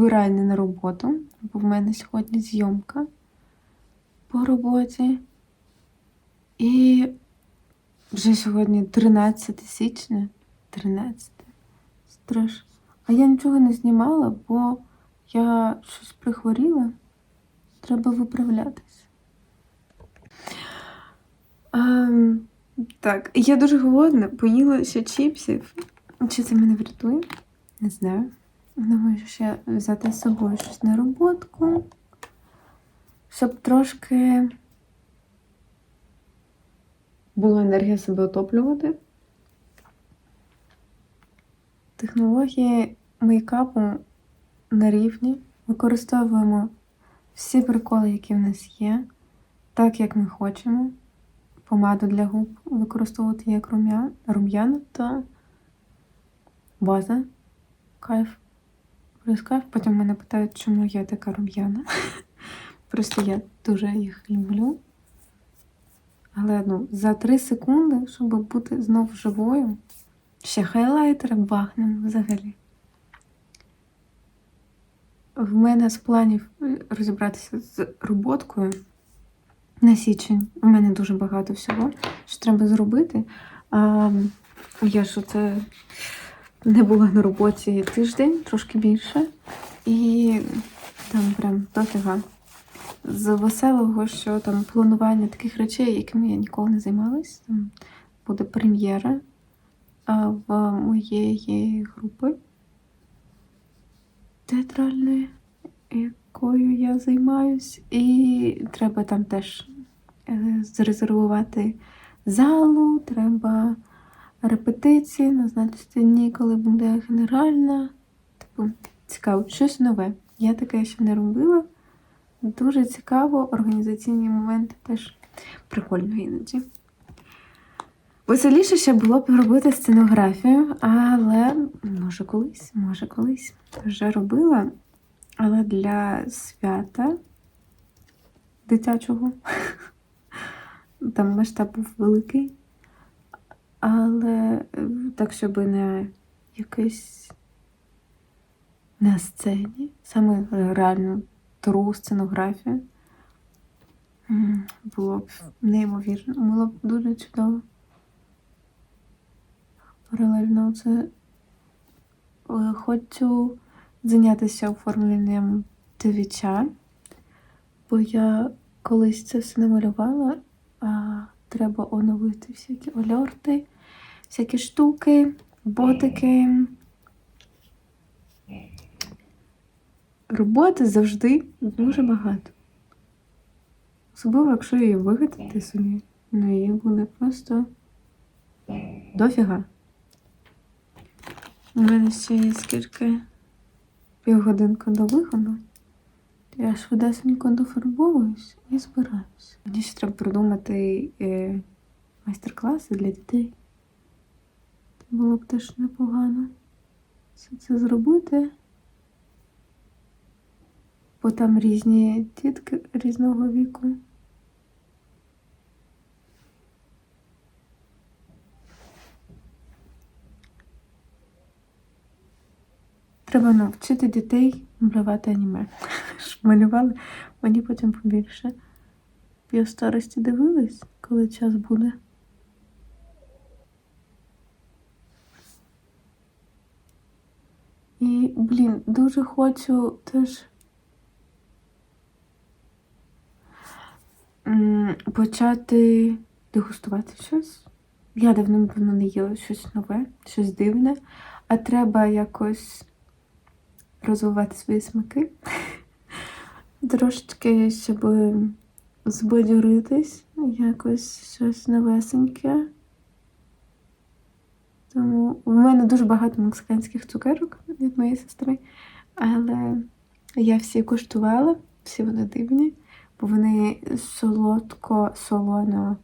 збирання на роботу, бо в мене сьогодні зйомка по роботі. І вже сьогодні 13 січня. 13. Страш. А я нічого не знімала, бо я щось прихворіла. Треба виправлятися. Ем, так, я дуже голодна, поїла ще чіпсів. Чи це мене врятує? Не знаю. Думаю, ще взяти з собою щось на роботку, щоб трошки була енергія себе отоплювати. Технології мейкапу на рівні. Використовуємо всі приколи, які в нас є, так як ми хочемо помаду для губ використовувати як рум'ян, рум'яна та база. Кайф. Кайф. Потім мене питають, чому я така рум'яна. Просто я дуже їх люблю. Але ну, за 3 секунди, щоб бути знов живою, ще хайлайтер бахнемо взагалі. В мене з планів розібратися з роботкою на січень. У мене дуже багато всього, що треба зробити. А, я ж це не була на роботі тиждень, трошки більше. І там прям дофіга. З веселого, що там планування таких речей, якими я ніколи не займалась. Там буде прем'єра в моєї групи театральної, якою я займаюсь. І треба там теж е, зарезервувати залу, треба репетиції, назначити дні, коли буде генеральна. Типу, цікаво, щось нове. Я таке ще не робила. Дуже цікаво, організаційні моменти теж прикольно іноді. Веселіше ще було б робити сценографію, але може колись, може колись. Вже робила, але для свята дитячого. Там масштаб був великий. Але е, так, щоб не якийсь на сцені, саме реально тру сценографію. Було б неймовірно, було б дуже чудово. Паралельно це е, хочу зайнятися оформленням твіча, бо я колись це все намалювала, треба оновити всякі ольорти, всякі штуки, ботики. Роботи завжди дуже багато. Особливо, якщо її вигадати собі, ну її буде просто дофіга. У мене ще є скільки півгодинка до виходу. Я швидесенько дофарбовуюсь і збираюсь. Мені ще треба придумати е, майстер-класи для дітей. Було б теж непогано все це зробити. Бо там різні дітки різного віку. Треба навчити дітей малювати аніме. Малювали, вони потім побільше. Я в старості дивилась, коли час буде. І, блін, дуже хочу теж почати дегустувати щось. Я давно-давно не їла щось нове, щось дивне, а треба якось розвивати свої смаки. Трошечки, щоб збадьоритись, якось щось новесеньке. Тому в мене дуже багато мексиканських цукерок від моєї сестри, але я всі куштувала, всі вони дивні, бо вони солодко, солоно,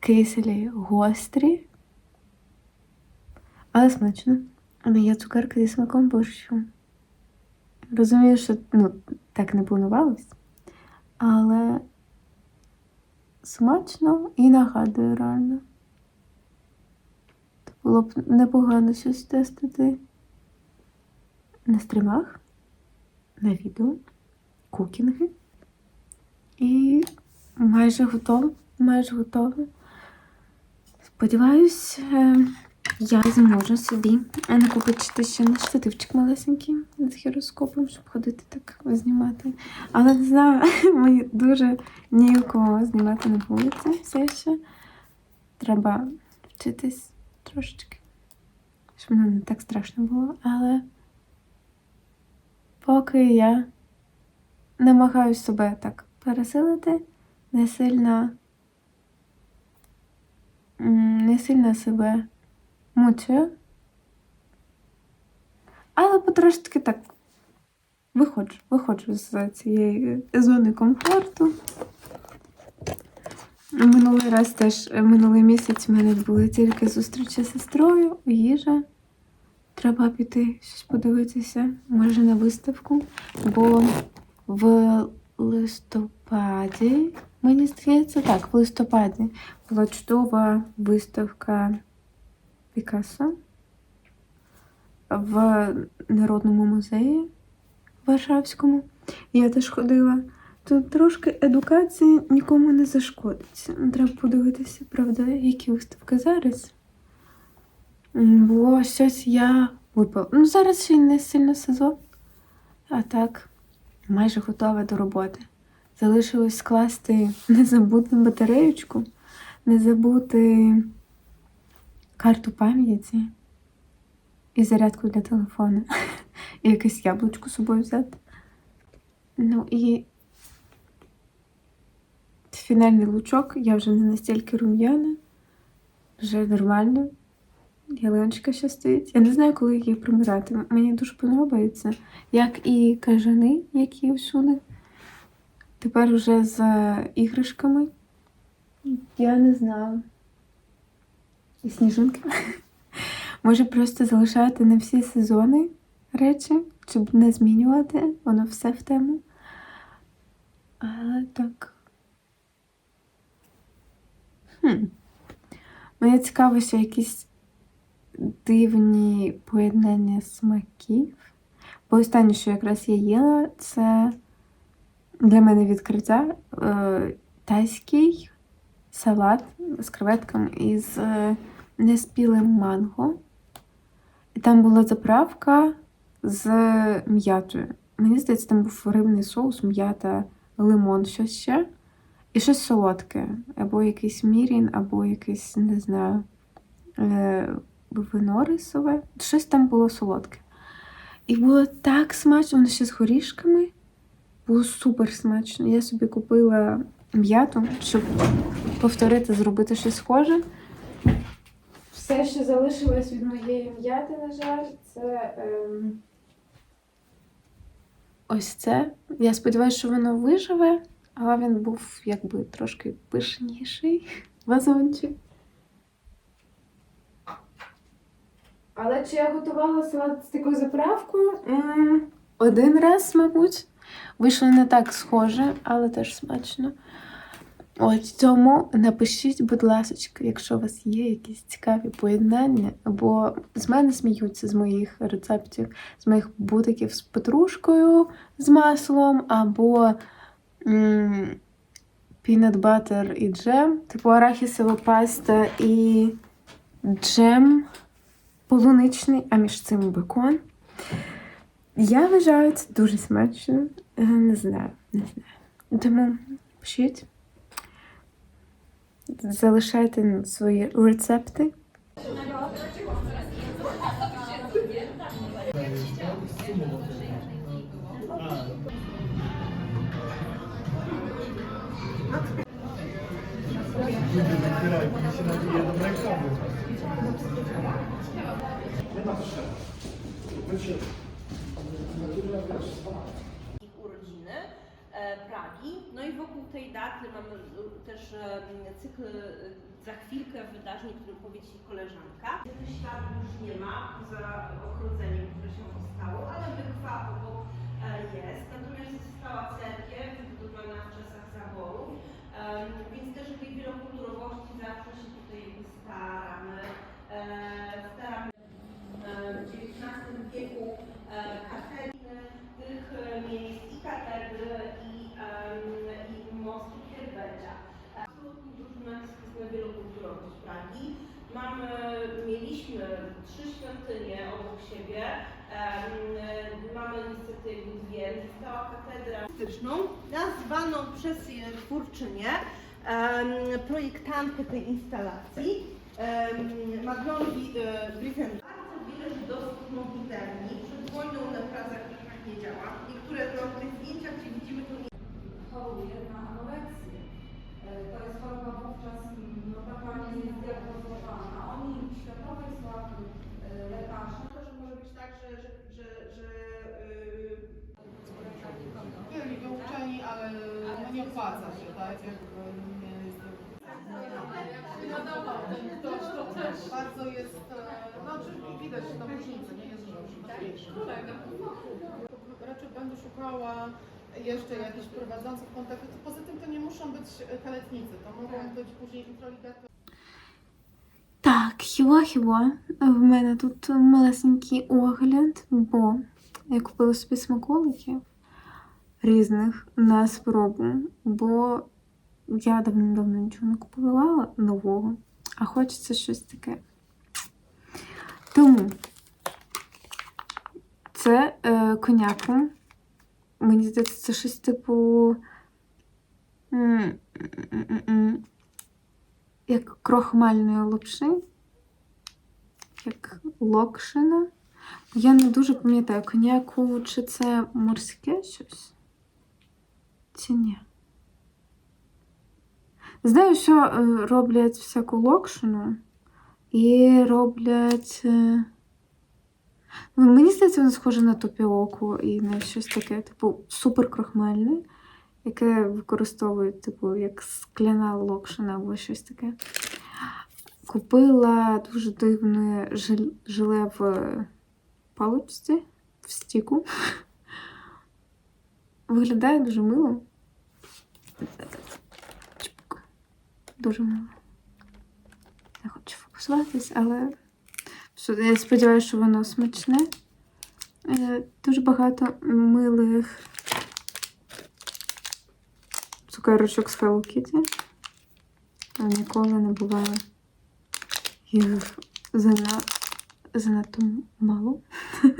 киселі, гострі, але смачно. Але є цукерки зі смаком борщу. Розумію, що ну, так не планувалось, але смачно і нагадує реально. Було б непогано щось тестити на стримах, на відео, кукінги. І майже готово, майже готово. Сподіваюсь, е, я зможу собі накопичити ще на штативчик малесенький з гіроскопом, щоб ходити так знімати. Але не знаю, мені дуже ніяково знімати на вулиці все ще. Треба вчитись трошечки, щоб воно не так страшно було. Але поки я намагаюсь себе так пересилити, не сильно, не сильно себе мучаю. Але потрошки так виходжу, виходжу з цієї зони комфорту. Минулий раз теж, минулий місяць в мене були тільки зустрічі з сестрою, їжа. Треба піти щось подивитися, може на виставку. Бо в листопаді, мені здається, так, в листопаді була чудова виставка Пікассо в Народному музеї Варшавському. Я теж ходила. Тут трошки едукації нікому не зашкодить. Треба подивитися, правда, які виставки зараз. Бо щось я випала. Ну, зараз ще не сильно сезон, а так, майже готова до роботи. Залишилось скласти, не забути батареючку, не забути карту пам'яті і зарядку для телефону. І якесь яблучко з собою взяти. Ну і фінальний лучок, я вже не настільки рум'яна, вже нормально. Ялиночка ще стоїть. Я не знаю, коли її примирати. Мені дуже подобається. Як і кажани, які всюди. Тепер вже з іграшками. Я не знаю. І сніжинки. Може просто залишати на всі сезони речі, щоб не змінювати. Воно все в тему. Але так. Хм. Мені цікаво, що якісь дивні поєднання смаків. Бо останнє, що якраз я їла, це для мене відкриття е, тайський салат з креветками із е, неспілим манго. І там була заправка з м'ятою. Мені здається, там був рибний соус, м'ята, лимон, щось ще. І щось солодке. Або якийсь мірін, або якийсь, не знаю, е, вино рисове. Щось там було солодке. І було так смачно, воно ще з горішками. Було супер смачно. Я собі купила м'яту, щоб повторити, зробити щось схоже. Все, що залишилось від моєї м'яти, на жаль, це. Ем... Ось це. Я сподіваюся, що воно виживе, але він був якби трошки пишніший вазончик. Але чи я готувала салат з такою заправкою? М, Один раз, мабуть. Вийшло не так схоже, але теж смачно. Ось тому напишіть, будь ласка, якщо у вас є якісь цікаві поєднання, бо з мене сміються з моїх рецептів, з моїх бутиків з петрушкою, з маслом, або peanut butter і джем, типу арахісова паста і джем полуничний, а між цим бекон. Я вважаю це дуже смачно. Е, Не знаю, не знаю. Тому пишіть. Залишайте свої рецепти. ich urodziny e, Pragi. No i wokół tej daty mamy e, też e, cykl za chwilkę wydarzeń, o którym powie Ci koleżanka. Świat już nie ma poza ogrodzeniem, które się powstało, ale wykwa obok jest. Artystyczną, nazwaną przez jej twórczynię, projektantkę tej instalacji, Magnoli e, Britten. Bardzo wiele Żydowskich modliterni. Przed wojną na pracach tak nie działa. Niektóre no, w tych zdjęciach, gdzie widzimy to nie choruje na anoreksję. E, To jest choroba wówczas no, taka niezdiagnozowana. Oni, światowej sławy e, lekarze, Szukała jeszcze jakichś prowadzących kontaktów. Poza tym to nie muszą być kaletnicy, to mogą być później introligatorzy. Так, хіба-хіба. В мене тут малесенький огляд, бо я купила собі смаколиків різних на спробу, бо я давно-давно нічого не купувала нового, а хочеться щось таке. Тому це е, коньяку. Мені здається, це щось типу. як крохмальної лапши, як локшина. Я не дуже пам'ятаю, коньяку, чи це морське щось, чи ні. Знаю, що е, роблять всяку локшину і роблять. Мені здається, воно схоже на топіоку і на щось таке, типу, супер крохмальне, яке використовують, типу, як скляна локшина або щось таке. Купила дуже дивне жел- желе в паличці, в стіку. Виглядає дуже мило. Дуже мило. Не хочу фокусуватись, але я сподіваюся, що воно смачне. Е, Дуже багато милих цукерочок з Hello Kitty. А ніколи не буває їх зана... занадто мало.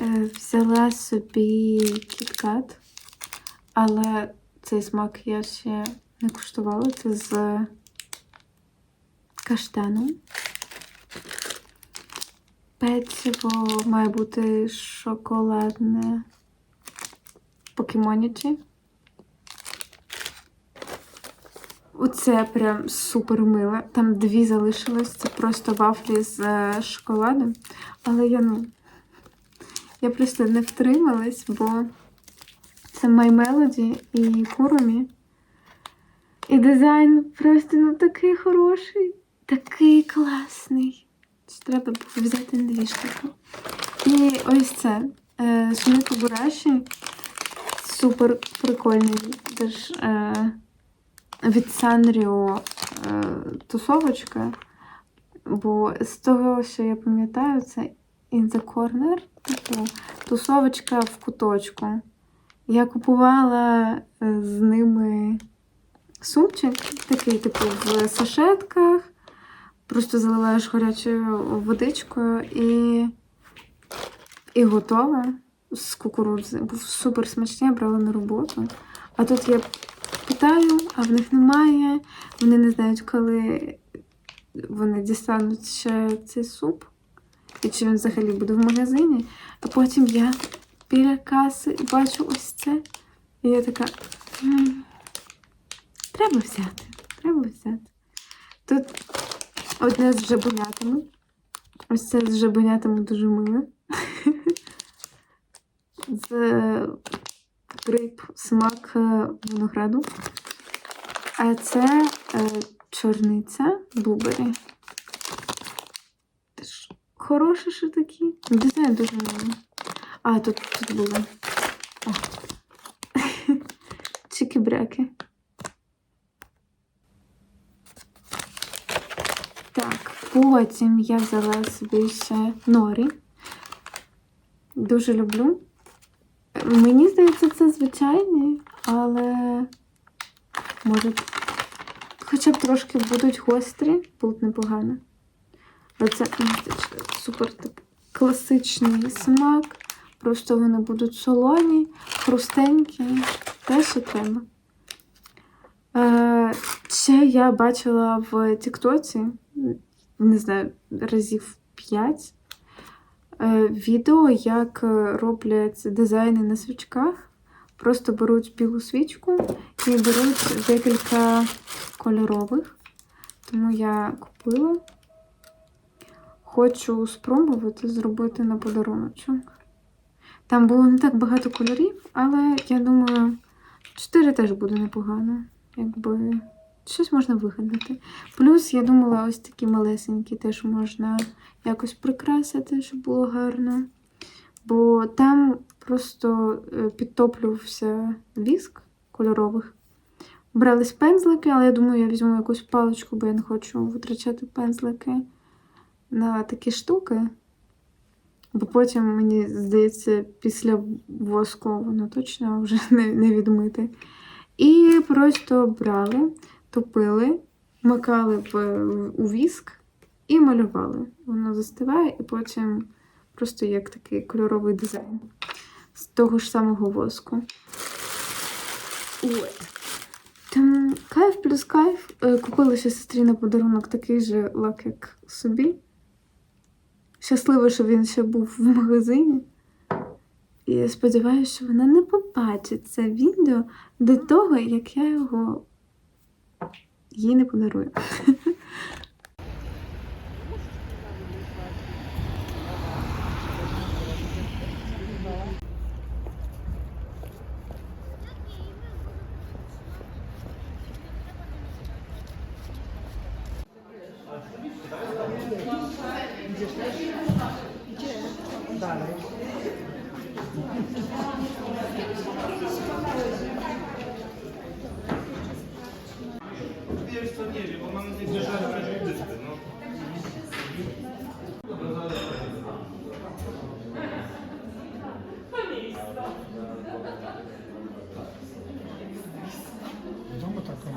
Е, Взяла собі кіткат, але цей смак я ще не куштувала. Це з каштаном. Пециво має бути шоколадне покемонячі. Оце прям супер миле. Там дві залишилось. Це просто вафлі з е, шоколадом. Але я ну. Я просто не втрималась, бо це My Melody і Куромі. І дизайн просто ну такий хороший, такий класний. Що Треба було взяти штуки. І ось це. Е, Суміко Бураші. Супер прикольний. Теж е, від Санріо е, тусовочка. Бо з того, що я пам'ятаю, це In the Corner, типу тусовочка в куточку. Я купувала е, з ними сумчик, такий, типу, в сашетках. Просто заливаєш гарячою водичкою і, і готове з кукурудзи. Був супер смачний, я брала на роботу. А тут я питаю, а в них немає. Вони не знають, коли вони дістануть ще цей суп. І чи він взагалі буде в магазині. А потім я біля каси бачу ось це. І я така. «М, Треба взяти. Треба взяти. Тут одне з жабенятами. Ось це з жабенятами дуже миле. З гриб смак е, винограду. А це е, чорниця блубері. Теж хороші що такі. Дизайн дуже милий. А, тут, тут були. Потім я взяла собі ще норі. Дуже люблю. Мені здається, це звичайні, але може хоча б трошки будуть гострі, будуть непогано. Але це супер класичний смак. Просто вони будуть солоні, хрустенькі, те, що треба. Ще я бачила в Тіктоці, не знаю, разів 5 е, відео, як е, роблять дизайни на свічках. Просто беруть білу свічку і беруть декілька кольорових. Тому я купила. Хочу спробувати зробити на подаруночок. Там було не так багато кольорів, але я думаю, 4 теж буде непогано. Якби щось можна вигадати. Плюс я думала, ось такі малесенькі теж можна якось прикрасити, щоб було гарно. Бо там просто е, підтоплювався віск кольорових. Брались пензлики, але я думаю, я візьму якусь паличку, бо я не хочу витрачати пензлики на такі штуки. Бо потім, мені здається, після воску воно точно вже не, не відмити. І просто брали, топили, макали в, у віск і малювали. Воно застиває, і потім просто як такий кольоровий дизайн з того ж самого воску. От. Там кайф плюс кайф. Е, Купила ще сестрі на подарунок такий же лак, як собі. Щаслива, що він ще був в магазині. І я сподіваюся, що вона не побачить це відео до того, як я його їй не подарую.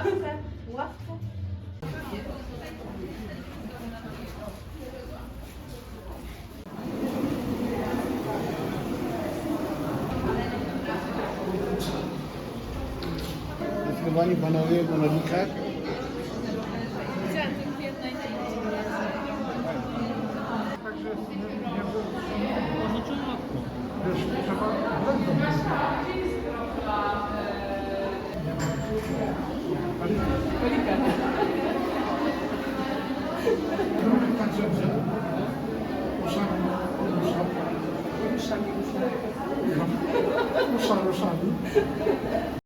Ławkę, ławkę. Zdecydowani panowie w? Thank you. Pelikan. Królik także brzeg. Uszami, uszami. Uszami, uszami. Uszami, uszami.